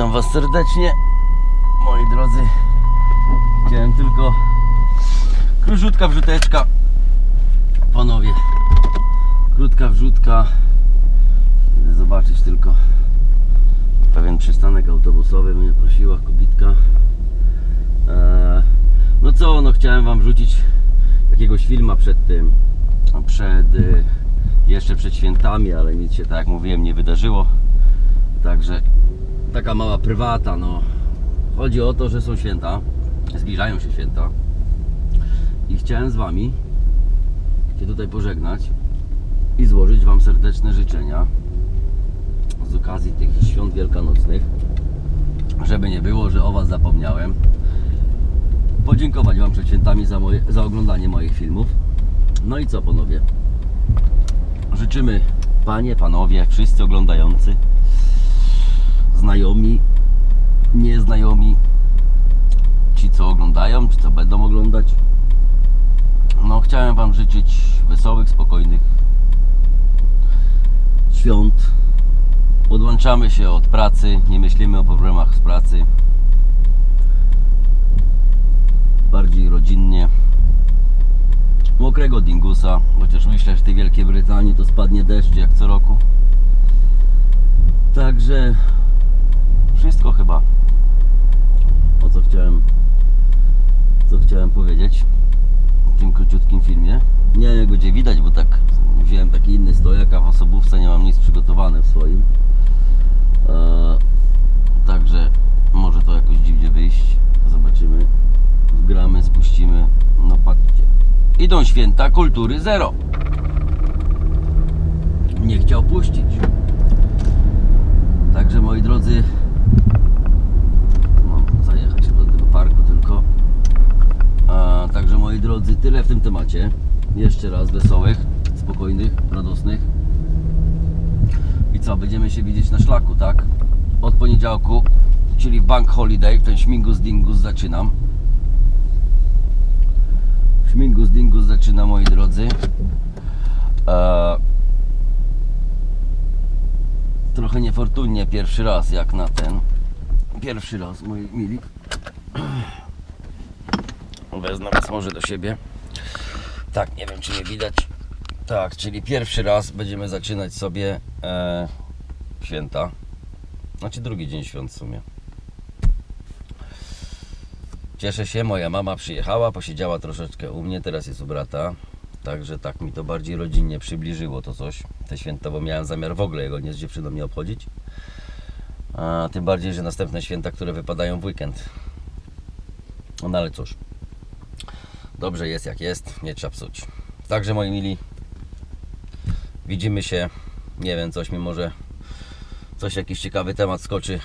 Witam Was serdecznie, moi drodzy. Chciałem tylko króciutka wrzuteczka. Panowie, krótka wrzutka. Zobaczyć tylko pewien przystanek autobusowy. Mnie prosiła kobitka. Eee, no co, no chciałem Wam wrzucić jakiegoś filma przed tym, przed, y, jeszcze przed świętami, ale nic się tak jak mówiłem nie wydarzyło. Także taka mała prywata, no. Chodzi o to, że są święta, zbliżają się święta i chciałem z Wami się tutaj pożegnać i złożyć Wam serdeczne życzenia z okazji tych świąt wielkanocnych, żeby nie było, że o Was zapomniałem. Podziękować Wam przed świętami za, moje, za oglądanie moich filmów. No i co, panowie? Życzymy, panie, panowie, wszyscy oglądający, znajomi, nieznajomi, ci co oglądają, ci co będą oglądać. No, chciałem Wam życzyć wesołych, spokojnych świąt. Odłączamy się od pracy, nie myślimy o problemach z pracy. Bardziej rodzinnie. Mokrego dingusa, chociaż myślę, że w tej Wielkiej Brytanii to spadnie deszcz jak co roku. Także wszystko chyba. O co chciałem co chciałem powiedzieć w tym króciutkim filmie. Nie wiem jak będzie widać, bo tak wziąłem taki inny stojak, a w osobówce nie mam nic przygotowane w swoim. Eee, także może to jakoś dziwnie wyjść. Zobaczymy. Zgramy, spuścimy. No patrzcie. Idą święta kultury zero. Nie chciał puścić. Także moi drodzy, mam zajechać chyba do tego parku tylko. A, także moi drodzy, tyle w tym temacie. Jeszcze raz wesołych, spokojnych, radosnych. I co, będziemy się widzieć na szlaku, tak? Od poniedziałku, czyli Bank Holiday, w ten śmigus dingus zaczynam. Śmigus dingus zaczyna, moi drodzy. E, trochę niefortunnie pierwszy raz jak na ten. Pierwszy raz, moi mili. Wezmę was może do siebie. Tak, nie wiem czy mnie widać. Tak, czyli pierwszy raz będziemy zaczynać sobie e, święta. Znaczy drugi dzień świąt w sumie. Cieszę się, moja mama przyjechała, posiedziała troszeczkę u mnie, teraz jest u brata. Także tak mi to bardziej rodzinnie przybliżyło to coś. Te święta, bo miałem zamiar w ogóle jego nie z dziewczyną nie obchodzić. A tym bardziej, że następne święta, które wypadają w weekend. No ale cóż. Dobrze jest jak jest, nie trzeba psuć. Także moi mili, widzimy się. Nie wiem, coś mi może, coś jakiś ciekawy temat skoczy.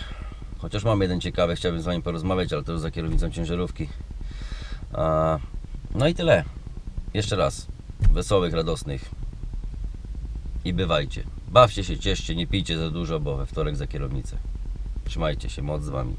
Chociaż mam jeden ciekawy, chciałbym z Wami porozmawiać, ale to już za kierownicą ciężarówki. No i tyle. Jeszcze raz, wesołych, radosnych i bywajcie. Bawcie się, cieszcie, nie pijcie za dużo, bo we wtorek za kierownicę. Trzymajcie się, moc z Wami.